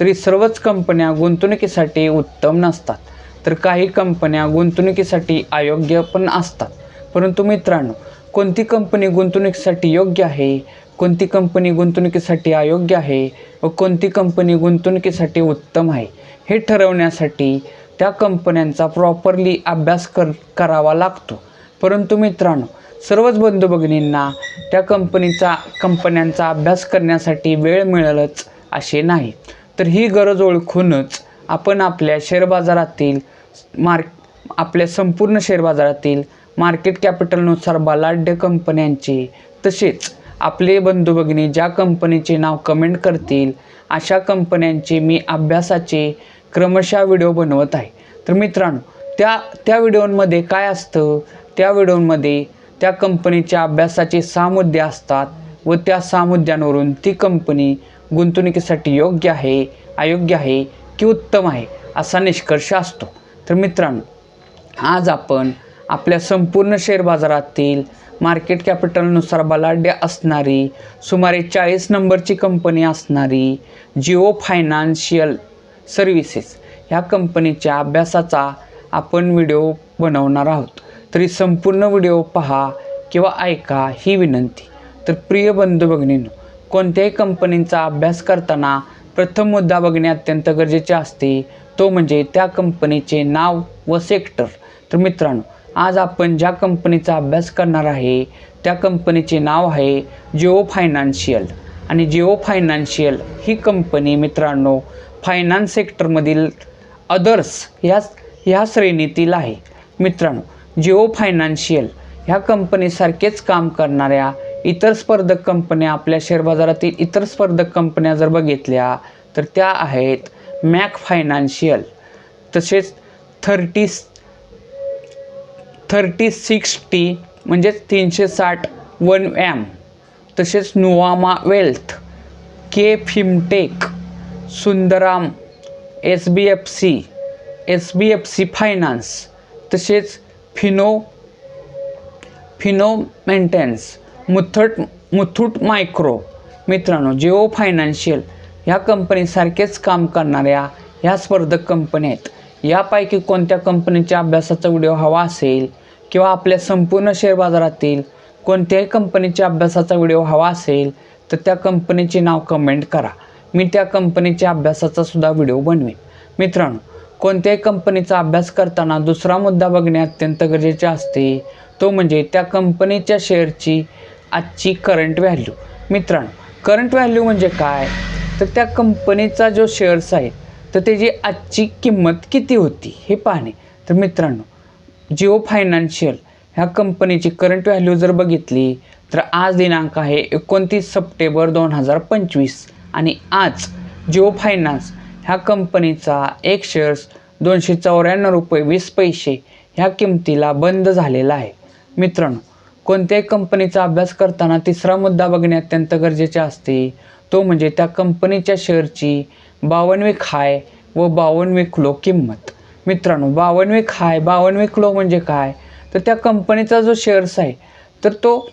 तरी सर्वच कंपन्या गुंतवणुकीसाठी उत्तम नसतात. तर काही कंपन्या गुंतवणुकीसाठी अयोग्य पण असतात. परंतु मित्रांनो कोणती कंपनी गुंतवणुकीसाठी योग्य आहे? कोणती कंपनी गुंतवणुकीसाठी अयोग्य आहे? व कोणती कंपनी गुंतवणुकीसाठी उत्तम आहे? हे ठरवण्यासाठी त्या कंपन्यांचा प्रॉपरली अभ्यास कर करावा लागतो. परंतु मित्रांनो सर्वच बंधू भगिनींना त्या कंपनीचा कंपन्यांचा अभ्यास करण्यासाठी वेळ मिळेलच असे नाही. तर ही गरज ओळखूनच आपण आपल्या शेअर बाजारातील मार्क आपल्या संपूर्ण शेअर बाजारातील मार्केट कॅपिटलनुसार बलाढ्य कंपन्यांचे तसेच आपले बंधू भगिनी ज्या कंपनीचे नाव कमेंट करतील अशा कंपन्यांचे मी अभ्यासाचे क्रमशः व्हिडिओ बनवत आहे. तर मित्रांनो त्या त्या व्हिडिओमध्ये काय असतं? त्या व्हिडिओमध्ये त्या कंपनीच्या अभ्यासाचे सहा मुद्दे असतात व त्या सहा मुद्द्यांवरून ती कंपनी गुंतवणुकीसाठी योग्य आहे अयोग्य आहे की उत्तम आहे असा निष्कर्ष असतो. तर मित्रांनो आज आपण आपल्या संपूर्ण शेअर बाजारातील मार्केट कॅपिटलनुसार बलाढ्य असणारी सुमारे चाळीस नंबरची कंपनी असणारी जिओ फायनान्शियल सर्व्हिसेस ह्या कंपनीच्या अभ्यासाचा आपण व्हिडिओ बनवणार आहोत. तरी संपूर्ण व्हिडिओ पहा किंवा ऐका ही विनंती. तर प्रिय बंधू भगिनींनो कोणत्याही कंपनीचा अभ्यास करताना प्रथम मुद्दा बघणे अत्यंत गरजेचे असते. तो म्हणजे त्या कंपनीचे नाव व सेक्टर. तर मित्रांनो आज आपण ज्या कंपनीचा अभ्यास करणार आहे त्या कंपनीचे नाव आहे जिओ फायनान्शियल. आणि जिओ फायनान्शियल ही कंपनी मित्रांनो फायनान्स सेक्टरमधील अदर्स ह्या ह्या श्रेणीतील आहे. मित्रांनो जिओ फायनान्शियल ह्या कंपनीसारखेच काम करणाऱ्या इतर स्पर्धक कंपन्या आपल्या शेअर बाजारातील इतर स्पर्धक कंपन्या जर बघितल्या तर त्या आहेत मॅक फायनान्शियल. तसेच थर्टी थर्टी सिक्स टी म्हणजेच तीनशे साठ वन एम. तसेच Nuvama wealth K fintech Sundaram S B F C S B F C finance. तसेच फिनो फिनो मेंटेन्स. मुथट मुथूट मायक्रो. मित्रांनो जिओ फायनान्शियल ह्या कंपनीसारखेच काम करणाऱ्या ह्या स्पर्धक कंपन्या आहेत. यापैकी कोणत्या कंपनीच्या अभ्यासाचा व्हिडिओ हवा असेल किंवा आपल्या संपूर्ण शेअर बाजारातील कोणत्याही कंपनीच्या अभ्यासाचा व्हिडिओ हवा असेल तर त्या कंपनीचे नाव कमेंट करा. मी त्या कंपनीच्या अभ्यासाचा सुद्धा व्हिडिओ बनवेन. मित्रांनो कोणत्याही कंपनीचा अभ्यास करताना दुसरा मुद्दा बघणे अत्यंत गरजेचे असते. तो म्हणजे त्या कंपनीच्या शेअरची आजची करंट व्हॅल्यू मित्रांनो करंट व्हॅल्यू म्हणजे काय? तर त्या कंपनीचा जो शेअर्स आहे तर त्याची आजची किंमत किती होती हे पाहणे. तर मित्रांनो जिओ फायनान्शियल ह्या कंपनीची करंट व्हॅल्यू जर बघितली तर आज दिनांक आहे एकोणतीस सप्टेंबर दोन हजार पंचवीस. आणि आज जिओ फायनान्स ह्या कंपनीचा एक शेअर्स दोनशे चौऱ्याण्णव रुपये वीस पैसे ह्या किमतीला बंद झालेला आहे. मित्रांनो कोणत्याही कंपनीचा अभ्यास करताना तिसरा मुद्दा बघणे अत्यंत गरजेचे असते. तो म्हणजे त्या कंपनीच्या शेअरची बावनवी खाय व बावनवी क्लो किंमत. मित्रांनो बावनवी खाय बावनवी क्लो म्हणजे काय? तर त्या कंपनीचा जो शेअर्स आहे तर तो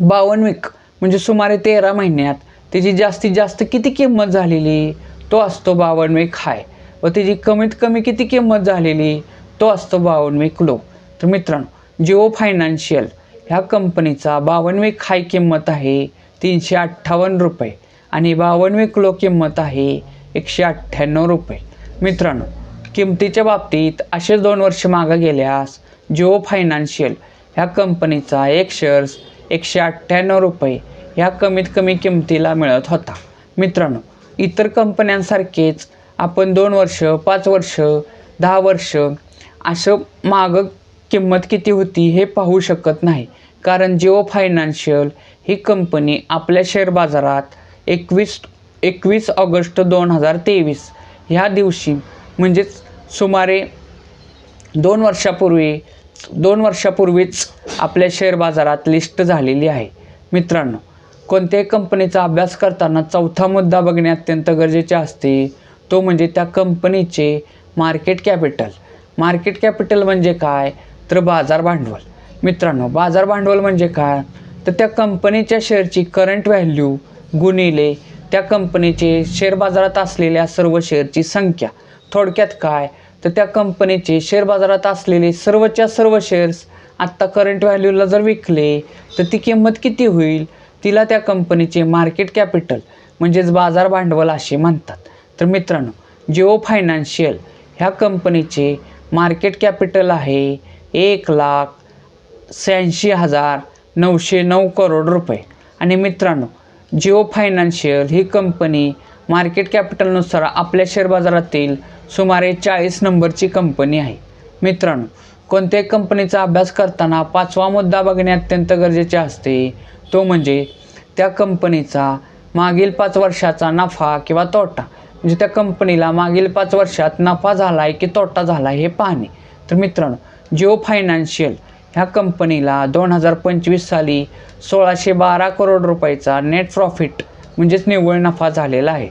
बावनवीक म्हणजे सुमारे तेरा महिन्यात त्याची जास्तीत जास्त किती किंमत झालेली? तो असतो बावनवी खाय व त्याची कमीत कमी किती किंमत झालेली? तो असतो बावनवी लो. तर मित्रांनो जिओ फायनान्शियल ह्या कंपनीचा बावनवे खाय किंमत आहे तीनशे अठ्ठावन्न रुपये. आणि बावनवे किलो किंमत आहे एकशे अठ्ठ्याण्णव रुपये. मित्रांनो किमतीच्या बाबतीत असे दोन वर्ष मागं गेल्यास जिओ फायनान्शियल ह्या कंपनीचा एक शेअर्स एकशे अठ्ठ्याण्णव रुपये ह्या कमीत कमी किमतीला मिळत होता. मित्रांनो इतर कंपन्यांसारखेच आपण दोन वर्ष पाच वर्ष दहा वर्ष असं मागं किंमत किती होती हे पाहू शकत नाही. कारण जिओ फायनान्शियल ही कंपनी आपल्या शेअर बाजारात एकवीस एकवीस ऑगस्ट दोन हजार तेवीस ह्या दिवशी म्हणजेच सुमारे दोन वर्षापूर्वी दोन वर्षापूर्वीच आपल्या शेअर बाजारात लिस्ट झालेली आहे. मित्रांनो कोणत्याही कंपनीचा अभ्यास करताना चौथा मुद्दा बघणे अत्यंत गरजेचे असते. तो म्हणजे त्या कंपनीचे मार्केट कॅपिटल मार्केट कॅपिटल म्हणजे काय? तर बाजार भांडवल. मित्रांनो बाजार भांडवल म्हणजे काय? तर त्या कंपनीच्या शेअरची करंट व्हॅल्यू गुणिले त्या कंपनीचे शेअर बाजारात असलेल्या सर्व शेअरची संख्या. थोडक्यात काय? तर त्या कंपनीचे शेअर बाजारात असलेले सर्वच्या सर्व शेअर्स आत्ता करंट व्हॅल्यूला जर विकले तर ती किंमत किती होईल? तिला त्या कंपनीचे मार्केट कॅपिटल म्हणजेच बाजार भांडवल असे म्हणतात. तर मित्रांनो जिओ फायनान्शियल ह्या कंपनीचे मार्केट कॅपिटल आहे. एक लाख शहाऐंशी हजार नऊशे नऊ करोड रुपये. आणि मित्रांनो जिओ फायनान्शियल ही कंपनी मार्केट कॅपिटलनुसार आपल्या शेअर बाजारातील सुमारे चाळीस नंबरची कंपनी आहे. मित्रांनो कोणत्याही कंपनीचा अभ्यास करताना पाचवा मुद्दा बघणे अत्यंत गरजेचे असते. तो म्हणजे त्या कंपनीचा मागील पाच वर्षाचा नफा किंवा तोटा. म्हणजे त्या कंपनीला मागील पाच वर्षात नफा झाला आहे की तोटा झाला आहे हे पाहणे. तर मित्रांनो जिओ फायनान्शियल ह्या कंपनीला दोन हजार पंचवीस साली सोळाशे बारा करोड रुपयाचा नेट प्रॉफिट म्हणजेच निव्वळ नफा झालेला आहे.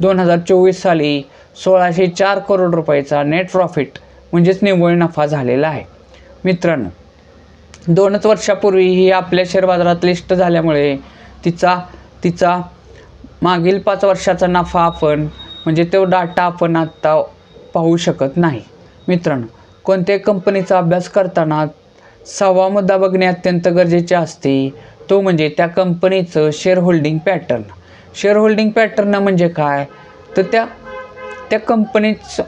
दोन हजार चोवीस साली सोळाशे चार करोड रुपयाचा नेट प्रॉफिट म्हणजेच निव्वळ नफा झालेला आहे. मित्रांनो दोनच वर्षापूर्वी ही आपल्या शेअर बाजारात लिस्ट झाल्यामुळे तिचा तिचा मागील पाच वर्षाचा नफा आपण म्हणजे तो डाटा आपण आत्ता पाहू शकत नाही. मित्रांनो कोणत्याही कंपनीचा अभ्यास करताना सहावा मुद्दा बघणे अत्यंत गरजेचे असते. तो म्हणजे त्या कंपनीचं share holding pattern share holding pattern म्हणजे काय? तर त्या त्या कंपनीचं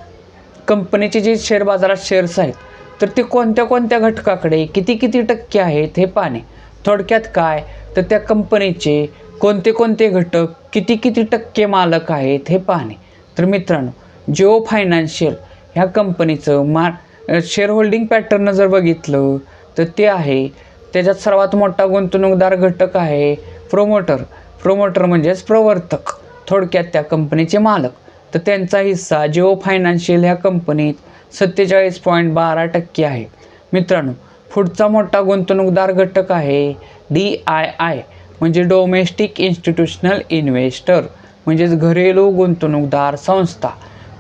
कंपनीचे जे शेअर बाजारात शेअर्स आहेत तर ते कोणत्या कोणत्या घटकाकडे किती किती टक्के आहेत हे पाहणे. थोडक्यात काय? तर त्या कंपनीचे कोणते कोणते घटक किती किती टक्के मालक आहेत हे पाहणे. तर मित्रांनो जिओ फायनान्शियल ह्या कंपनीचं मा शेअर होल्डिंग पॅटर्न जर बघितलं तर ते आहे. त्याच्यात सर्वात मोठा गुंतवणूकदार घटक आहे प्रोमोटर प्रोमोटर म्हणजेच प्रवर्तक. थोडक्यात त्या कंपनीचे मालक. तर त्यांचा हिस्सा जिओ फायनान्शियल ह्या कंपनीत सत्तेचाळीस पॉईंट बारा टक्के आहे. मित्रांनो पुढचा मोठा गुंतवणूकदार घटक आहे डी आय आय म्हणजे डोमेस्टिक इन्स्टिट्यूशनल इन्व्हेस्टर म्हणजेच घरेलू गुंतवणूकदार संस्था.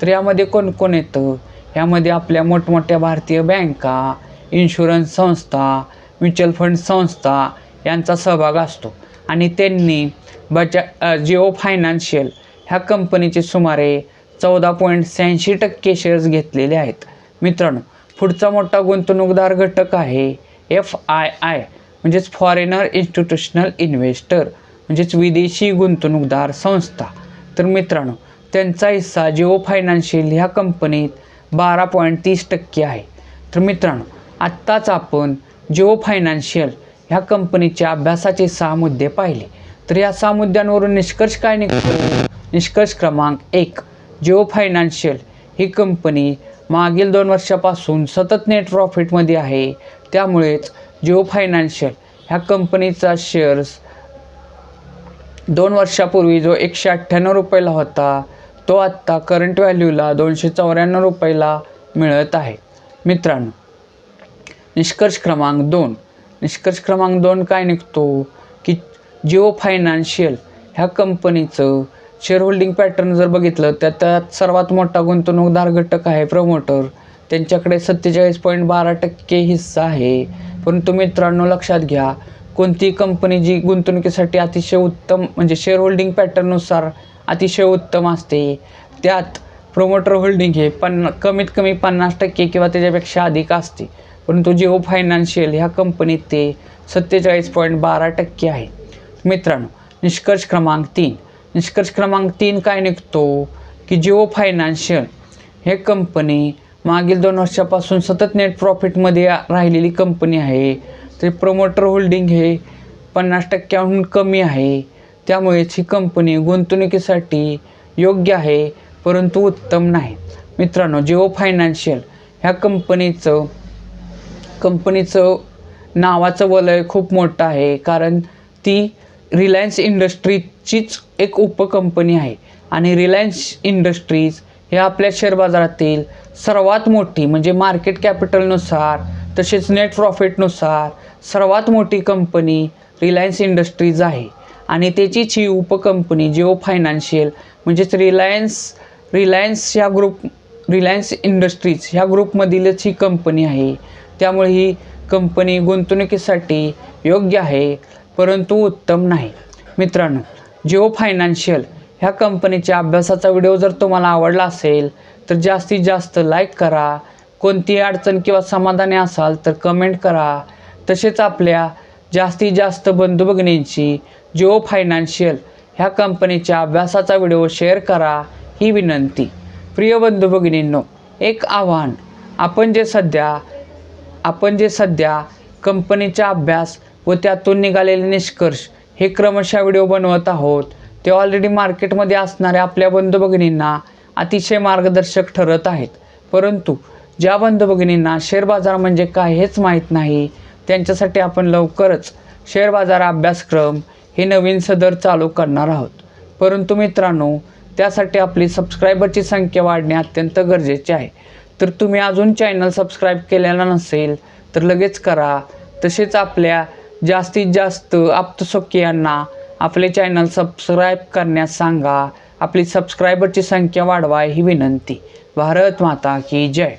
तर यामध्ये कोण कोण येतं? यामध्ये आपल्या मोठमोठ्या भारतीय बँका इन्शुरन्स संस्था म्युच्युअल फंड संस्था यांचा सहभाग असतो. आणि त्यांनी बजा जिओ फायनान्शियल ह्या कंपनीचे सुमारे चौदा पॉईंट शहाऐंशी टक्के शेअर्स घेतलेले आहेत. मित्रांनो पुढचा मोठा गुंतवणूकदार घटक आहे एफ आय आय म्हणजेच फॉरेनर इन्स्टिट्यूशनल इन्व्हेस्टर म्हणजेच विदेशी गुंतवणूकदार संस्था. तर मित्रांनो त्यांचा हिस्सा जिओ फायनान्शियल ह्या कंपनीत बारा पॉईंट तीस टक्के आहे. तर मित्रांनो आत्ताच आपण जिओ फायनान्शियल ह्या कंपनीच्या अभ्यासाचे सहा मुद्दे पाहिले. तर या सहा मुद्द्यांवरून निष्कर्ष काय निघतो? निष्कर्ष क्रमांक एक जिओ फायनान्शियल ही कंपनी मागील दोन वर्षापासून सतत नेट प्रॉफिटमध्ये आहे. त्यामुळेच जिओ फायनान्शियल ह्या कंपनीचा शेअर्स दोन वर्षापूर्वी जो एकशे अठ्ठ्याण्णव रुपयाला होता तो आत्ता करंट व्हॅल्यूला दोनशे चौऱ्याण्णव रुपयाला मिळत आहे. मित्रांनो निष्कर्ष क्रमांक दोन. निष्कर्ष क्रमांक दोन काय निघतो? की जिओ फायनान्शियल ह्या कंपनीचं शेअर होल्डिंग पॅटर्न जर बघितलं तर त्यात सर्वात मोठा गुंतवणूकदार घटक आहे प्रमोटर त्यांच्याकडे सत्तेचाळीस पॉईंट बारा टक्के हिस्सा आहे. परंतु मित्रांनो लक्षात घ्या कोणती कंपनी जी गुंतवणुकीसाठी अतिशय उत्तम म्हणजे शेअर होल्डिंग पॅटर्ननुसार अतिशय उत्तम असते. त्यात प्रोमोटर होल्डिंग हे पन्ना कमीत कमी पन्नास टक्के किंवा त्याच्यापेक्षा अधिक असते. परंतु जिओ फायनान्शियल ह्या कंपनीत ते सत्तेचाळीस पॉईंट बारा टक्के आहे. मित्रांनो निष्कर्ष क्रमांक तीन. निष्कर्ष क्रमांक तीन काय निघतो? की जिओ फायनान्शियल हे कंपनी मागील दोन वर्षापासून सतत नेट प्रॉफिटमध्ये राहिलेली कंपनी आहे. ते प्रमोटर होल्डिंग हे पन्नास टक्क्याहून कमी आहे. त्यामुळेच ही कंपनी गुंतवणुकीसाठी योग्य आहे परंतु उत्तम नाही. मित्रांनो जिओ फायनान्शियल ह्या कंपनीचं कंपनीचं नावाचं वलय खूप मोठं आहे कारण ती रिलायन्स इंडस्ट्रीजचीच एक उपकंपनी आहे. आणि रिलायन्स इंडस्ट्रीज हे आपल्या शेअर बाजारातील सर्वात मोठी म्हणजे मार्केट कॅपिटलनुसार तसेच नेट प्रॉफिटनुसार सर्वात मोठी कंपनी रिलायन्स इंडस्ट्रीज आहे. आणि त्याचीच ही उपकंपनी जिओ फायनान्शियल म्हणजेच रिलायन्स रिलायन्स या ग्रुप रिलायन्स इंडस्ट्रीज ह्या ग्रुपमधीलच ही कंपनी आहे. त्यामुळे ही कंपनी गुंतवणुकीसाठी योग्य आहे परंतु उत्तम नाही. मित्रांनो जिओ फायनान्शियल ह्या कंपनीच्या अभ्यासाचा व्हिडिओ जर तुम्हाला आवडला असेल तर जास्तीत जास्त लाईक करा. कोणतीही अडचण किंवा समाधानी असाल तर कमेंट करा. तसेच आपल्या जास्तीत जास्त बंधू भगिनींची जिओ फायनान्शियल ह्या कंपनीच्या अभ्यासाचा व्हिडिओ शेअर करा ही विनंती. प्रिय बंधू भगिनींनो एक आव्हान. आपण जे सध्या आपण जे सध्या कंपनीचा अभ्यास व त्यातून निघालेले निष्कर्ष हे क्रमशः व्हिडिओ बनवत आहोत ते ऑलरेडी मार्केटमध्ये असणाऱ्या आपल्या बंधू भगिनींना अतिशय मार्गदर्शक ठरत आहेत. परंतु ज्या बंधू भगिनींना शेअर बाजार म्हणजे काय हेच माहीत नाही त्यांच्यासाठी आपण लवकरच शेअर बाजार अभ्यासक्रम हे नवीन सदर चालू करणार आहोत. परंतु मित्रांनो त्यासाठी आपली सबस्क्रायबरची संख्या वाढणे अत्यंत गरजेचे आहे. तर तुम्ही अजून चॅनल सबस्क्राईब केलेला नसेल तर लगेच करा. तसेच आपल्या जास्तीत जास्त आप्तसोकियांना आपले चॅनल सबस्क्राईब करण्यास सांगा. आपली सबस्क्रायबरची संख्या वाढवा ही विनंती. भारत माता की जय.